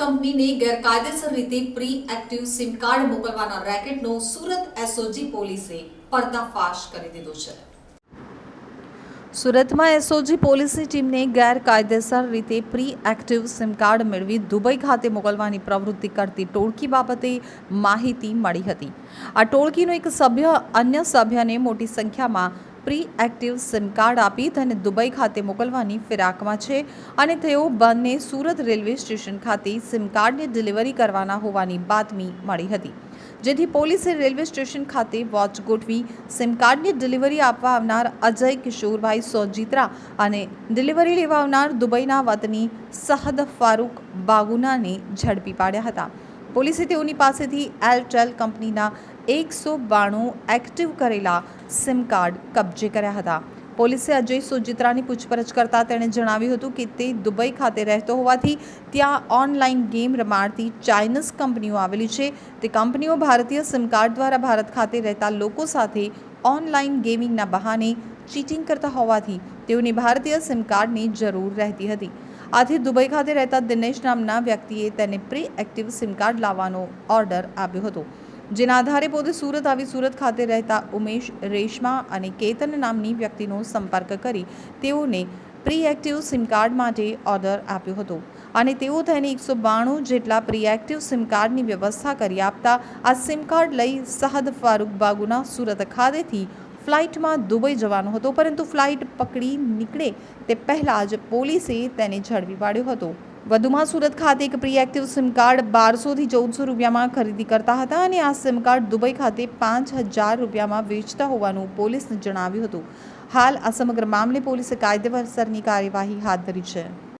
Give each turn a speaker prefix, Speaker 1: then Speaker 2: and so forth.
Speaker 1: કંપનીને ગેરકાયદેસર રીતે પ્રી એક્ટિવ સિમ કાર્ડ મોકલવાના રેકેટનો સુરત એસઓજી પોલીસે પર્દાફાશ કરી દીધો છે.
Speaker 2: સુરતમાં એસઓજી પોલીસની ટીમને ગેરકાયદેસર રીતે પ્રી એક્ટિવ સિમ કાર્ડ મેળવી દુબઈ ખાતે મોકલવાની પ્રવૃત્તિ કરતી ટોળકી બાબતે માહિતી મળી હતી. આ ટોળકીનો એક સભ્ય અન્ય સભ્યને મોટી સંખ્યામાં પ્રી એક્ટિવ સિમ કાર્ડ આપી તેને દુબઈ ખાતે મોકલવાની ફિરાકમાં છે અને તેઓ બંને સુરત રેલવે સ્ટેશન ખાતે સિમ કાર્ડની ડિલિવરી કરવાના હોવાની બાતમી મળી હતી. જેથી પોલીસે રેલવે સ્ટેશન ખાતે વોચ ગોઠવી સિમ કાર્ડની ડિલિવરી આપવા આવનાર અજય કિશોરભાઈ સોજીત્રા અને ડિલિવરી લેવા આવનાર દુબઈના વતની સહદ ફારૂક બાગુનાને ઝડપી પાડ્યા હતા. પોલીસે તેઓની પાસેથી એરટેલ કંપનીના એકસો બાણું એક્ટિવ કરેલા સિમ કાર્ડ કબજે કર્યા હતા. પોલીસે અજય સુજિત્રાની પૂછપરછ કરતા તેણે જણાવ્યું હતું કે તે દુબઈ ખાતે રહેતો હોવાથી ત્યાં ઓનલાઈન ગેમ રમાડતી ચાઇનીઝ કંપનીઓ આવેલી છે. તે કંપનીઓ ભારતીય સિમ કાર્ડ દ્વારા ભારત ખાતે રહેતા લોકો સાથે ઓનલાઈન ગેમિંગના બહાને ચીટિંગ કરતા હોવાથી તેઓની ભારતીય સિમ કાર્ડની જરૂર રહેતી હતી. આથી દુબઈ ખાતે રહેતા દિનેશ નામના વ્યક્તિએ તેને પ્રી એક્ટિવ સિમ કાર્ડ લાવવાનો ઓર્ડર આપ્યો હતો. જેના આધારે પોતે સુરત આવી સુરત ખાતે રહેતા ઉમેશ, રેશમા અને કેતન નામની વ્યક્તિનો સંપર્ક કરી તેઓને પ્રી એક્ટિવ સિમ કાર્ડ માટે ઓર્ડર આપ્યો હતો. અને તેઓ તેને એકસો બાણું જેટલા પ્રી એક્ટિવ સિમ કાર્ડની વ્યવસ્થા કરી આપતા આ સિમ કાર્ડ લઈ સહદ ફારૂક બાગુના સુરત ખાતેથી ફ્લાઇટમાં દુબઈ જવાનો હતો. પરંતુ ફ્લાઇટ પકડી નીકળે તે પહેલાં જ પોલીસે તેને ઝડપી પાડ્યો હતો. વધુમાં સુરત ખાતે એક પ્રી એક્ટિવ સિમ કાર્ડ બારસોથી ચૌદસો રૂપિયામાં ખરીદી કરતા હતા અને આ સિમ કાર્ડ દુબઈ ખાતે પાંચ હજાર રૂપિયામાં વેચતા હોવાનું પોલીસને જણાવ્યું હતું. હાલ આ સમગ્ર મામલે પોલીસે કાયદેસરની કાર્યવાહી હાથ ધરી છે.